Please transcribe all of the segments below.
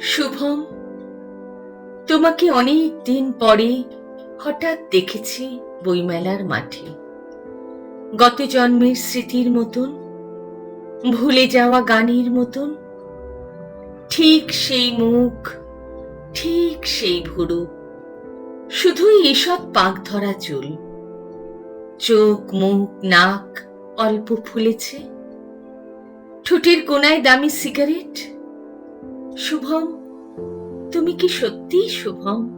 শুভম, তোমাকে অনেক দিন পরে হঠাৎ দেখেছি বইমেলার মাঠে। গত জন্মের স্মৃতির মতন, ভুলে যাওয়া গানের মতন, ঠিক সেই মুখ, ঠিক সেই ভুরু, শুধুই এসব পাক ধরা চুল। চোখ, মুখ, নাক অল্প ফুলেছে। ঠোঁটের কোনায় দামি সিগারেট? শুভম, তুমি কি সত্যি শুভম?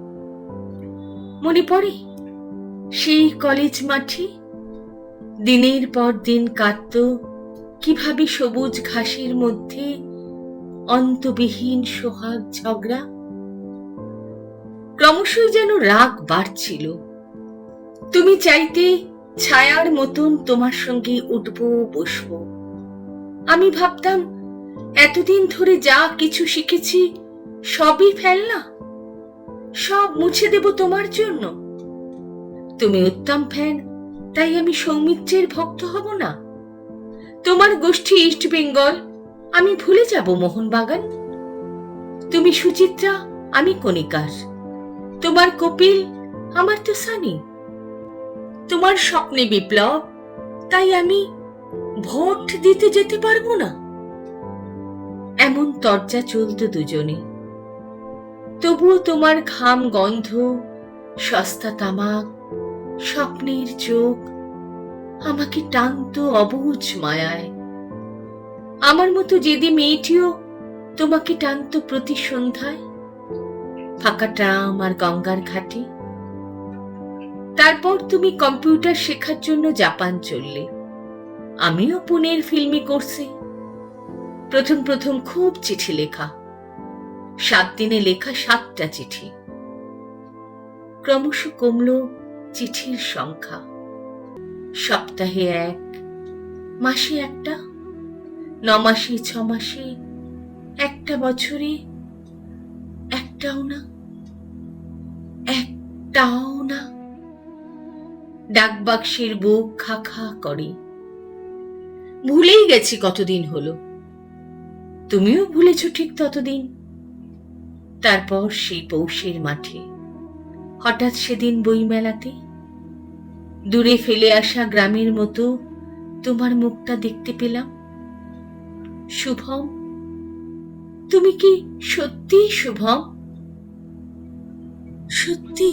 মনে পড়ে সেই কলেজ মাঠে? দিনের পর দিন কাটত, কীভাবে সবুজ ঘাসের মধ্যে অন্তবিহীন সোহাগ ঝগড়া? ক্রমশই যেন রাগ বাড়ছিল। তুমি চাইতে ছায়ার মতন তোমার সঙ্গে উঠবো, বসবো। আমি ভাবতাম এতদিন ধরে যা কিছু শিখেছি, সবই ফেলনা। সব মুছে দেব তোমার জন্য। তুমি উত্তম ফ্যান, তাই আমি সৌমিত্রের ভক্ত হব না। তোমার গোষ্ঠী ইস্ট বেঙ্গল, আমি ভুলে যাব মোহনবাগান। তুমি সুচিত্রা, আমি কণিকার। তোমার কপিল, আমার তো সানি। তোমার স্বপ্নে বিপ্লব, তাই আমি ভোট দিতে যেতে পারব না। এমন তর্জা চলত দুজনে। তবুও তোমার ঘাম গন্ধ, সস্তা তামাক, স্বপ্নের চোখ আমাকে টানত অবুজ মায়ায়। আমার মতো যেদি মেয়েটিও তোমাকে টানত প্রতি সন্ধ্যায় ফাঁকাটা আমার গঙ্গার ঘাটে। তারপর তুমি কম্পিউটার শেখার জন্য জাপান চললে। আমিও পুনের ফিল্মি কোর্সে প্রথম প্রথম খুব চিঠি লেখা। সাত দিনে লেখা সাতটা চিঠি। ক্রমশ কমল চিঠির সংখ্যা। সপ্তাহে এক, মাসে একটা ন মাসে ছ মাসে একটা বছরে একটাও না একটাও না। ডাকবাক্সের বুক খা খা করে। ভুলেই গেছি কতদিন হলো। তুমিও ভুলেছ ঠিক ততদিন। তারপর সেই পৌষের মাঠে, হঠাৎ সেদিন বইমেলাতে, দূরে ফেলে আসা গ্রামের মতো তোমার মুখটা দেখতে পেলাম। শুভম, তুমি কি সত্যি শুভম? সত্যি?